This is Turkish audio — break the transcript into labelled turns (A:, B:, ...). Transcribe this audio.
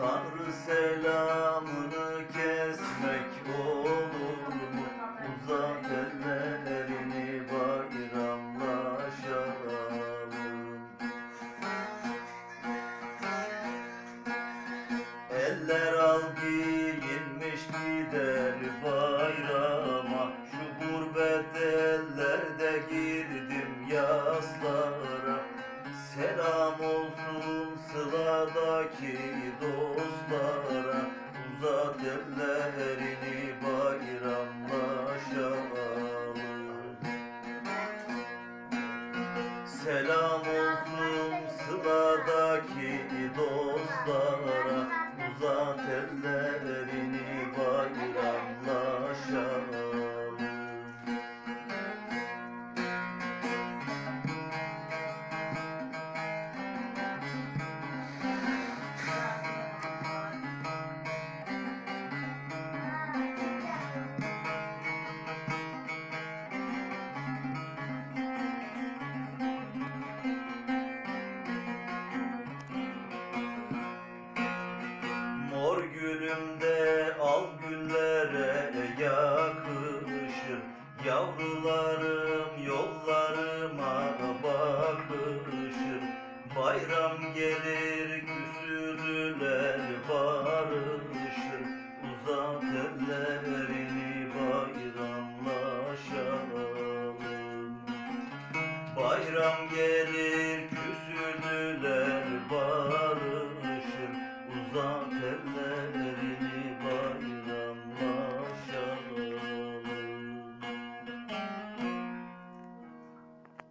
A: Tanrı selamını kesmek olur. Mu? Uzat ellerini bayramlaşalım Eller al giyinmiş gider bayrama. Şu gurbet ellerde girdim yaslara. Selam olsun sıladaki dost Selam olsun sıladaki dostlara al güllere yakışır. Yavrularım yollarıma bakışır. Bayram gelir küsürler barışır. Uzat ellerini bayramlaşalım. Bayram gelir küsürler barışır. Uzat